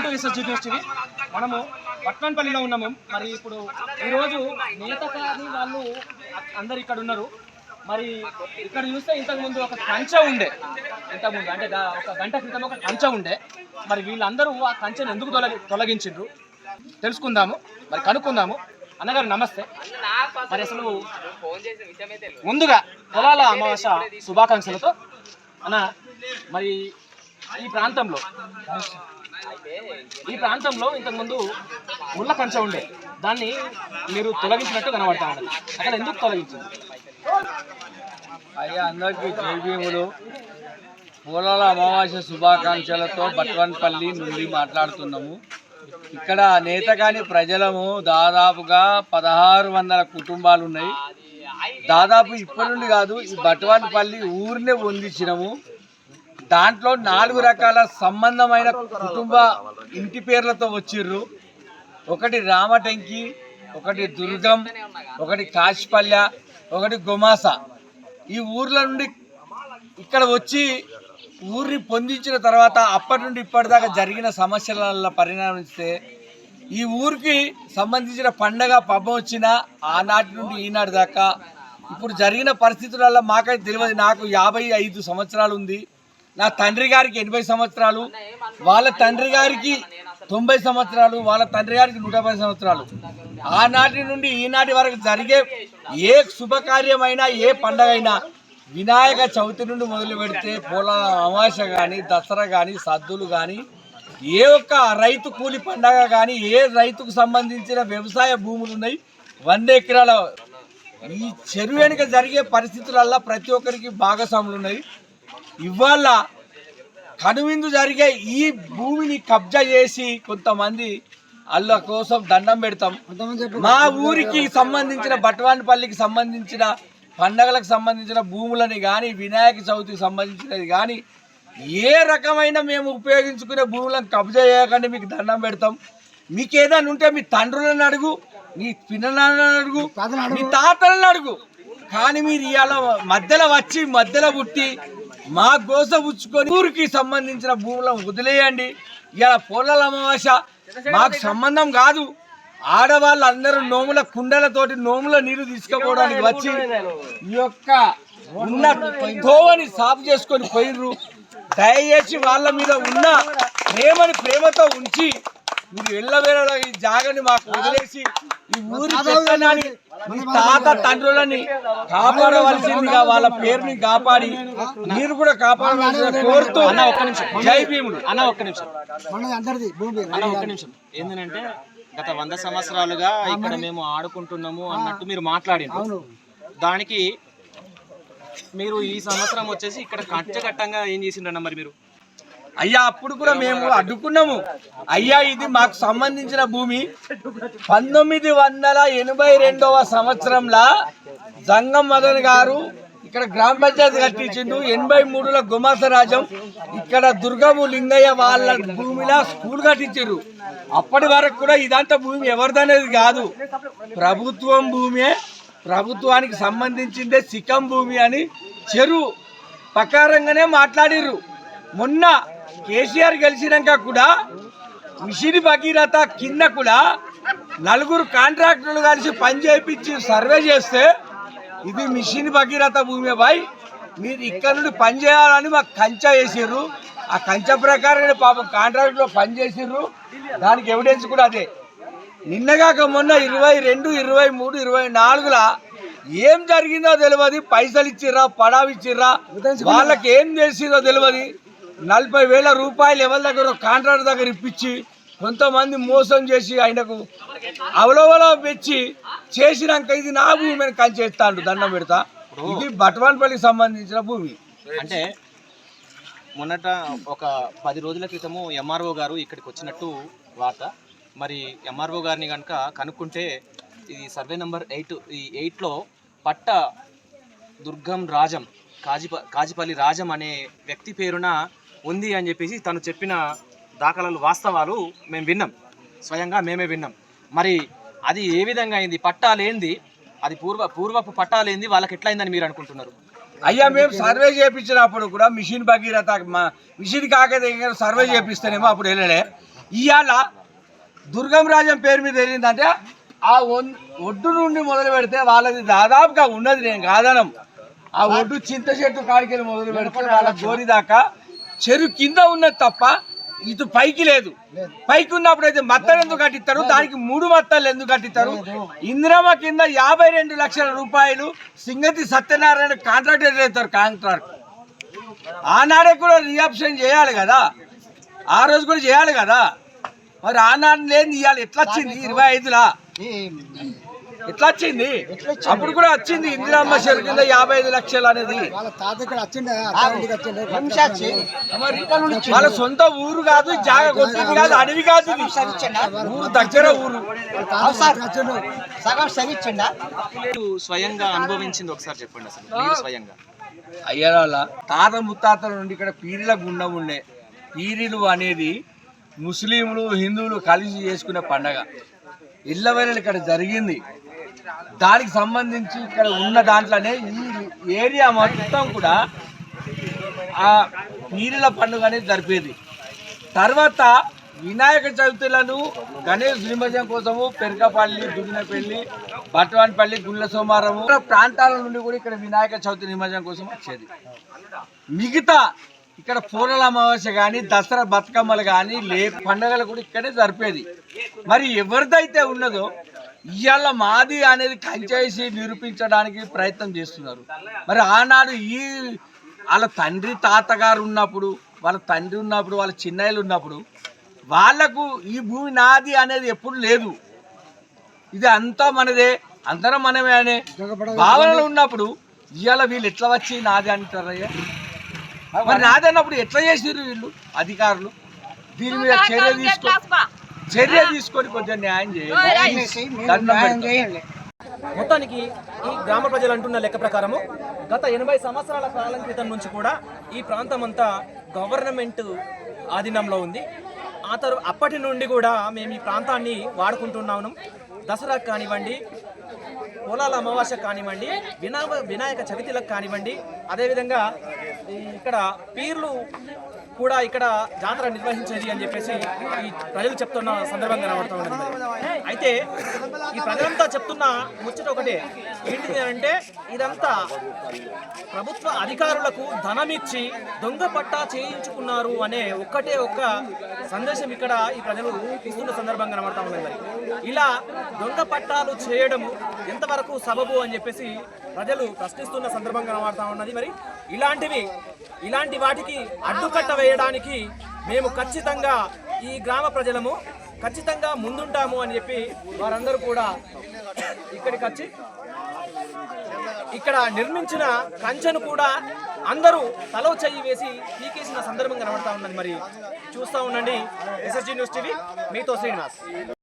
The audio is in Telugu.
Welcome to SSG news TV మనము పట్నంపల్లిలో ఉన్నాము. మరి ఇప్పుడు ఈరోజు నేతకాని వాళ్ళు అందరు ఇక్కడ ఉన్నారు. మరి ఇక్కడ చూస్తే ఇంతకు ముందు ఒక కంచె ఉండే. ఇంతకుముందు అంటే ఒక గంట క్రితం ఒక కంచె ఉండే. మరి వీళ్ళందరూ ఆ కంచెను ఎందుకు తొలగి తొలగించిండ్రు? తెలుసుకుందాము. మరి కనుక్కుందాము. అన్నగారు నమస్తే. మరి అసలు ముందుగా పొలాల అమావాస శుభాకాంక్షలతో అన్న మరి ఈ ప్రాంతంలో ఈ ప్రాంతంలో ఇంతకుముందు ముళ్ళ కంచె ఉండే. దాన్ని మీరు తొలగించినట్టు కనబడతా ఉండదు అక్కడ ఎందుకు తొలగించింది? అయ్యా అందరికీ జైభీములు పూలాల అమావాస్య శుభాకాంక్షలతో బట్వన్పల్లి నుండి మాట్లాడుతున్నాము. ఇక్కడ నేతగాని ప్రజలము దాదాపుగా పదహారు వందల కుటుంబాలు ఉన్నాయి దాదాపు ఇప్పటి నుండి కాదు ఈ బట్వన్పల్లి ఊరినే పొందించినము దాంట్లో నాలుగు రకాల సంబంధమైన కుటుంబ ఇంటి పేర్లతో వచ్చిర్రు. ఒకటి రామటంకి ఒకటి దుర్గం ఒకటి కాశిపల్య ఒకటి గుమాస. ఈ ఊర్ల నుండి ఇక్కడ వచ్చి ఊరిని పొందించిన తర్వాత అప్పటి నుండి ఇప్పటిదాకా జరిగిన సమస్యల పరిణామిస్తే ఈ ఊరికి సంబంధించిన పండగ పబ్బం వచ్చిన ఆనాటి నుండి ఈనాటి దాకా ఇప్పుడు జరిగిన పరిస్థితులలో మాకైతే తెలియదు. నాకు యాభై ఐదు సంవత్సరాలు ఉంది. నా తండ్రి గారికి ఎనభై సంవత్సరాలు వాళ్ళ తండ్రి గారికి తొంభై సంవత్సరాలు వాళ్ళ తండ్రి గారికి నూట పది సంవత్సరాలు. ఆనాటి నుండి ఈనాటి వరకు జరిగే ఏ శుభకార్యమైనా ఏ పండగ అయినా వినాయక చవితి నుండి మొదలు పెడితే పూల అమావాస్య కానీ దసరా కానీ సద్దులు కానీ ఏ ఒక్క రైతు కూలి పండగ కానీ ఏ రైతుకు సంబంధించిన వ్యవసాయ భూములు ఉన్నాయి వంద ఎకరాల ఈ చెరువు వెనుక జరిగే పరిస్థితులల్లో ప్రతి ఒక్కరికి భాగస్వాములు ఉన్నాయి. ఇవాళ కనువిందు జరిగే ఈ భూమిని కబ్జా చేసి కొంతమంది వాళ్ళ కోసం దండం పెడతాం. మా ఊరికి సంబంధించిన బట్వానిపల్లికి సంబంధించిన పండగలకు సంబంధించిన భూములని కానీ వినాయక చవితికి సంబంధించినది కానీ ఏ రకమైన మేము ఉపయోగించుకునే భూములను కబ్జా చేయకండి మీకు దండం పెడతాం. మీకు ఏదైనా ఉంటే మీ తండ్రులను అడుగు మీ పిల్లలను అడుగు మీ తాతలను అడుగు. కానీ మీరు ఇవాళ మధ్యలో వచ్చి మధ్యలో పుట్టి మా గోస పుచ్చుకొని ఊరికి సంబంధించిన భూములను వదిలేయండి. ఇవాళ పొలాల అమావాస్య మాకు సంబంధం కాదు. ఆడవాళ్ళు అందరూ నోముల కుండలతోటి నోముల నీరు తీసుకుపోవడానికి వచ్చి ఈ యొక్క ఉన్న తోవని సాఫ్ చేసుకొని పోయిర్రు. దయచేసి వాళ్ళ మీద ఉన్న ప్రేమని ప్రేమతో ఉంచి మీరు ఎల్లవేళ ఈ జాగని మాకు వదిలేసి ఈ ఊరి మీ తాత తండ్రులని కాపాడవలసిందిగా వాళ్ళ పేరుని కాపాడి మీరు కూడా కాపాడవలసిందిగా కోరుతూ అన్న ఒక్క నిమిషం. జై భీముడు. అన్న ఒక్క నిమిషం. అన్న ఒక్క నిమిషం. ఏంటంటే గత వంద సంవత్సరాలుగా ఇక్కడ మేము ఆడుకుంటున్నాము అన్నట్టు మీరు మాట్లాడిండ్రు. దానికి మీరు ఈ సంవత్సరం వచ్చేసి ఇక్కడ కట్టకట్టంగా ఏం చేసిండ్రన్న మరి మీరు? అయ్యా అప్పుడు కూడా మేము అడ్డుకున్నాము. అయ్యా ఇది మాకు సంబంధించిన భూమి. పంతొమ్మిది వందల ఎనభై రెండవ సంవత్సరంలో జంగం మదన్ గారు ఇక్కడ గ్రామ పంచాయతీ కట్టించిండు. ఎనభై మూడులో గుమాసరాజం. ఇక్కడ దుర్గము లింగయ్య వాళ్ళ భూమిలో స్కూల్ కట్టించారు అప్పటి వరకు కూడా ఇదంతా భూమి ఎవరిదనేది కాదు. ప్రభుత్వం భూమే. ప్రభుత్వానికి సంబంధించిందే సిక్కం భూమి అని చెరువు ప్రకారంగానే మాట్లాడిర్రు. మొన్న కేసీఆర్ గెలిచినాక కూడా మిషన్ భగీరథ కింద కూడా నలుగురు కాంట్రాక్టర్లు కలిసి పని చేయించి సర్వే చేస్తే ఇది మిషన్ భగీరథ భూమి బాయ్ మీరు ఇక్కడ నుండి పని చేయాలని మాకు కంచె వేసిర్రు. ఆ కంచె ప్రకారం పాపం కాంట్రాక్ట్లో పని చేసిర్రు. దానికి ఎవిడెన్స్ కూడా అదే. నిన్నగాక మొన్న ఇరవై రెండు ఇరవై మూడు ఇరవై నాలుగులా ఏం జరిగిందో తెలియదు పైసలు ఇచ్చిర్రా పడావి ఇచ్చిర్రా. వాళ్ళకి ఏం తెలిసిందో తెలియదు నలభై వేల రూపాయలు ఎవరి దగ్గర కాంట్రాక్టర్ దగ్గర ఇప్పించి కొంతమంది మోసం చేసి ఆయనకు అవలవలో పెంచి చేసినాక ఇది నా భూమి అని కంచేస్తాడు దండం పెడతా. ఇది బట్వాన్పల్లికి సంబంధించిన భూమి. అంటే మొన్నట ఒక పది రోజుల క్రితము ఎంఆర్ఓ గారు ఇక్కడికి వచ్చినట్టు వార్త. మరి ఎంఆర్ఓ గారిని కనుక కనుక్కుంటే ఇది సర్వే నెంబర్ ఎయిట్ ఈ ఎయిట్లో పట్ట దుర్గం రాజం కాజిప కాజిపల్లి రాజం అనే వ్యక్తి పేరున ఉంది అని చెప్పేసి తను చెప్పిన దాఖలాలు వాస్తవాలు మేము విన్నాం. స్వయంగా మేమే విన్నాం. మరి అది ఏ విధంగా అయింది? పట్టాలేంది? అది పూర్వ పూర్వపు పట్టాలేంది? వాళ్ళకి ఎట్లయిందని మీరు అనుకుంటున్నారు? అయ్యా మేము సర్వే చేయించినప్పుడు కూడా మిషన్ భగీరథ మిషన్ కాక దగ్గర సర్వే చేపిస్తేనేమో అప్పుడు వెళ్ళలే. ఇవాళ దుర్గం రాజం పేరు మీద వెళ్ళిందంటే ఆ ఒడ్డు నుండి మొదలు పెడితే వాళ్ళది దాదాపుగా ఉన్నది నేను కాదనం. ఆ ఒడ్డు చింత చెట్టు కాడికి మొదలు పెడితే వాళ్ళ గోరి దాకా చెరువు కింద ఉన్నది తప్ప ఇటు పైకి లేదు. పైకి ఉన్నప్పుడు అయితే మత్తలు ఎందుకు కట్టిస్తారు? దానికి మూడు మత్తలు ఎందుకు కట్టిస్తారు? ఇందిరమ్మ కింద యాభై రెండు లక్షల రూపాయలు సింగతి సత్యనారాయణ కాంట్రాక్ట్ చేస్తారు కాంట్రాక్ట్. ఆనాడే కూడా రియాప్షన్ చేయాలి కదా. ఆ రోజు కూడా చేయాలి కదా. మరి ఆనాడు లేని ఇవ్వాలి ఎట్లా వచ్చింది? ఇరవై ఐదులా? ఎట్లా వచ్చింది అప్పుడు కూడా వచ్చింది ఇందిరామ్మ చెరువు కింద యాభై ఐదు లక్షలు అనేది. వాళ్ళ సొంత ఊరు కాదు జాగ కొట్టింది కాదు అడవి కాదు. ఊరు దగ్గర ఊరు. స్వయంగా అనుభవించింది ఒకసారి చెప్పండి అసలు. మీరు స్వయంగా. అయ్యాల తాత ముత్తాతల నుండి ఇక్కడ పీరిల గుండం ఉండే. పీరిలు అనేది ముస్లింలు హిందువులు కలిసి చేసుకునే పండగ. ఇళ్ళవెరలు ఇక్కడ జరిగింది. దానికి సంబంధించి ఇక్కడ ఉన్న దాంట్లోనే ఈ ఏరియా మొత్తం కూడా ఆ నీళ్ళ పండుగ అనేది జరిపేది. తర్వాత వినాయక చవితులను గణేష్ నిమజ్జనం కోసము పెరకపల్లి దుగ్గినపల్లి బట్వాన్పల్లి గుళ్ళ సోమారము ప్రాంతాల నుండి కూడా ఇక్కడ వినాయక చవితి నిమజ్జనం కోసం వచ్చేది. మిగతా ఇక్కడ పూర్ణల అమావాస్య కానీ దసరా బతుకమ్మలు కానీ లే పండుగలు కూడా ఇక్కడే జరిపేది. మరి ఎవరిదైతే ఉన్నదో ఇవాళ మాది అనేది కంచేసి నిరూపించడానికి ప్రయత్నం చేస్తున్నారు. మరి ఆనాడు ఈ వాళ్ళ తండ్రి తాతగారు ఉన్నప్పుడు వాళ్ళ తండ్రి ఉన్నప్పుడు వాళ్ళ చిన్నయ్యలు ఉన్నప్పుడు వాళ్ళకు ఈ భూమి నాది అనేది ఎప్పుడు లేదు. ఇది అంతా మనదే అందరం మనమే అనే భావనలు ఉన్నప్పుడు ఇవాళ వీళ్ళు ఎట్లా వచ్చి నాది అంటారయ్యా? మరి నాది అన్నప్పుడు ఎట్లా చేసిర్రు వీళ్ళు అధికారులు? దీని మీద చర్య తీసుకో. చర్య తీసుకొని కొంచెం న్యాయం చేయండి. మొత్తానికి ఈ గ్రామ ప్రజలు అంటున్న లెక్క ప్రకారము గత ఎనభై సంవత్సరాల కాలం క్రితం నుంచి కూడా ఈ ప్రాంతం అంతా గవర్నమెంట్ ఆధీనంలో ఉంది. ఆ తరు అప్పటి నుండి కూడా మేము ఈ ప్రాంతాన్ని వాడుకుంటున్నాము. దసరా కానివ్వండి పొలాల అమావాస్య కానివ్వండి వినా వినాయక చవితిలకు కానివ్వండి అదేవిధంగా ఇక్కడ పీర్లు కూడా ఇక్కడ జాతర నిర్వహించేది అని చెప్పేసి ఈ ప్రజలు చెప్తున్న సందర్భంగా రావడం అయితే ఈ ప్రజలంతా చెప్తున్న ముచ్చట ఒకటే. ఏంటిది అంటే ఇదంతా ప్రభుత్వ అధికారులకు ధనమిచ్చి దొంగ పట్టా చేయించుకున్నారు అనే ఒక్కటే ఒక్క సందేశం ఇక్కడ ఈ ప్రజలు ఇస్తున్న సందర్భంగా కనబడతా ఉన్నది మరి. ఇలా దొంగ పట్టాలు చేయడము ఎంతవరకు సబబు అని చెప్పేసి ప్రజలు ప్రశ్నిస్తున్న సందర్భంగా కనబడతా ఉన్నది మరి. ఇలాంటివి ఇలాంటి వాటికి అడ్డుకట్ట వేయడానికి మేము ఖచ్చితంగా ఈ గ్రామ ప్రజలము ఖచ్చితంగా ముందుంటాము అని చెప్పి వారందరూ కూడా ఇక్కడికి వచ్చి ఇక్కడ నిర్మించిన కంచెను కూడా అందరూ తలో చెయ్యి వేసి పీకేసిన సందర్భం కనబడతా ఉన్నది. మరి చూస్తూ ఉండండి. ఎస్ఎస్జీ న్యూస్ టీవీ మీతో శ్రీనివాస్.